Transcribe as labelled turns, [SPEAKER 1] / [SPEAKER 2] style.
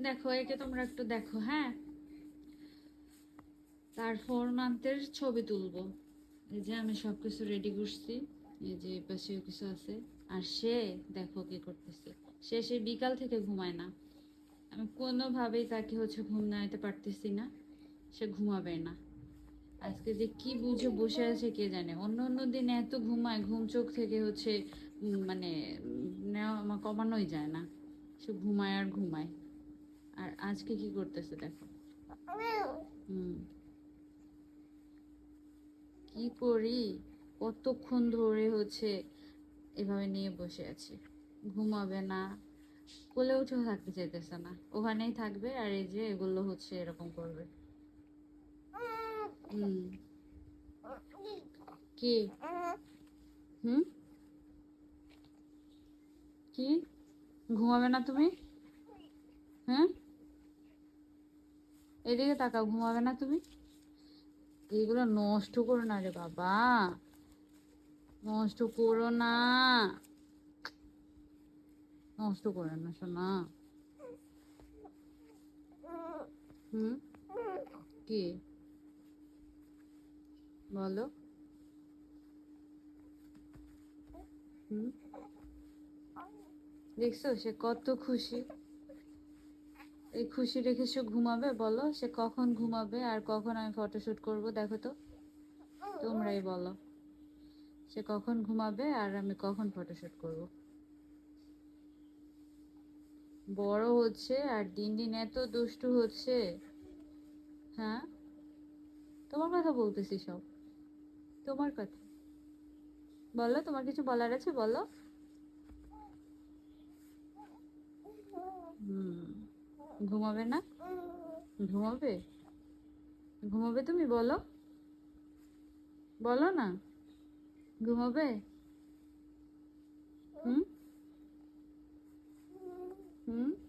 [SPEAKER 1] দেখো, একে তোমরা একটু দেখো হ্যাঁ? তার ফোর মান্থের ছবি তুলবো। এই যে আমি সব কিছু রেডি করছি, এই যে পাশেও কিছু আছে। আর সে দেখো কি করতেছে। সে সে বিকাল থেকে ঘুমায় না। আমি কোনোভাবেই তাকে হচ্ছে ঘুম নাইতে পারতেছি না। সে ঘুমাবে না। আজকে যে কি বুঝে বসে আছে কে জানে? অন্য অন্য দিন এত ঘুমায়, ঘুম চোখ থেকে হচ্ছে মানে নেওয়া কমানোই যায় না। সে ঘুমায় আর ঘুমায়। আর আজকে কি করতেছে দেখো? হুম। কি করি? কতক্ষণ ধরে হচ্ছে এভাবে নিয়ে বসে আছি। ঘুমাবে না, কোলে উঠেও থাকতে চাইতেছে না। ওখানেই থাকবে আর এই যে এগুলো হচ্ছে এরকম করবে। হুম। কি? হুম? কি? ঘুমাবে না তুমি? হ্যাঁ? এদিকে তাকাও, ঘুমাবে না তুমি? এইগুলো নষ্ট করো না রে বাবা। নষ্ট করো না। নষ্ট করো না শোনা হুম? কি? বলো। হুম? দেখছ, সে কত খুশি। এই খুশি রেখে সে ঘুমাবে, বলো? সে কখন ঘুমাবে আর কখন আমি ফটোশুট করব? দেখো তো। তোমরাই বলো। সে কখন ঘুমাবে আর আমি কখন ফটোশুট করব? বড় হচ্ছে আর দিন দিন এত দুষ্টু হচ্ছে। হ্যাঁ? তোমার কথা বলতেছি সব। তোমার কথা। বলো, তোমার কিছু বলার আছে? বলো। হুম। ঘুমাবে না? ঘুমাবে? ঘুমাবে তুমি বলো। বলো না। ঘুমাবে? হুম? হুম?